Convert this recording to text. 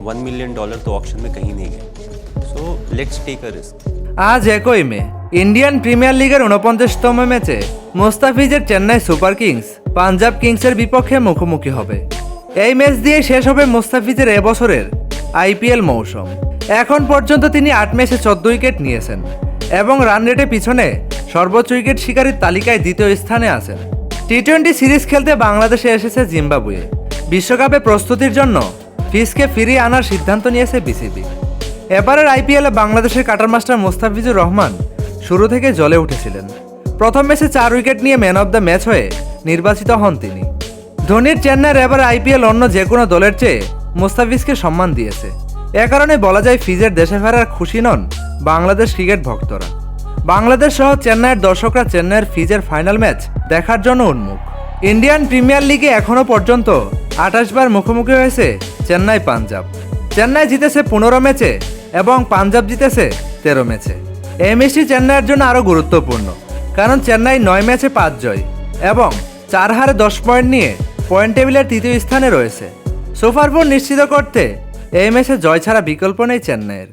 One million dollar तो option में कहीं नहीं गए so let's take a risk আজ একই মে ইন্ডিয়ান প্রিমিয়ার লিগের উনপঞ্চাশতম ম্যাচে মোস্তাফিজের চেন্নাই সুপার কিংস পাঞ্জাব কিংসের বিপক্ষে মুখোমুখি হবে এই ম্যাচ দিয়ে শেষ হবে মোস্তাফিজের এবছরের আইপিএল মৌসুম এখন পর্যন্ত তিনি আট ম্যাচে চোদ্দ উইকেট নিয়েছেন এবং রান রেটে পিছনে সর্বোচ্চ উইকেট শিকারীর তালিকায় দ্বিতীয় স্থানে আছেন টি টোয়েন্টি সিরিজ খেলতে বাংলাদেশে এসেছে জিম্বাবুয়ে বিশ্বকাপে প্রস্তুতির জন্য ফিসকে ফিরিয়ে আনার সিদ্ধান্ত নিয়েছে বিসিবি। এবারের আইপিএলে বাংলাদেশের কাটার মাস্টার মোস্তাফিজুর রহমান শুরু থেকে জ্বলে উঠেছিলেন। প্রথম ম্যাচে চার উইকেট নিয়ে ম্যান অব দ্য ম্যাচ হয়ে নির্বাচিত হন তিনি। ধোনির চেন্নাইয়ের এবার আইপিএল অন্য যে কোনো দলের চেয়ে মোস্তাফিজকে সম্মান দিয়েছে। এ কারণে বলা যায় ফিজের দেশে ফেরার খুশি নন বাংলাদেশ ক্রিকেট ভক্তরা। বাংলাদেশ সহ চেন্নাইয়ের দর্শকরা চেন্নাইয়ের ফিজের ফাইনাল ম্যাচ দেখার জন্য উন্মুখ। ইন্ডিয়ান প্রিমিয়ার লিগে এখনও পর্যন্ত আঠাশ বার মুখোমুখি হয়েছে চেন্নাই পাঞ্জাব। চেন্নাই জিতেছে পনেরো ম্যাচে এবং পাঞ্জাব জিতেছে তেরো ম্যাচে। এই ম্যাচটি চেন্নাইয়ের জন্য আরও গুরুত্বপূর্ণ, কারণ চেন্নাই নয় ম্যাচে পাঁচ জয় এবং চার হারে দশ পয়েন্ট নিয়ে পয়েন্ট টেবিলের তৃতীয় স্থানে রয়েছে। সোফার ফোর নিশ্চিত করতে এই ম্যাচে জয় ছাড়া বিকল্প নেই চেন্নাইয়ের।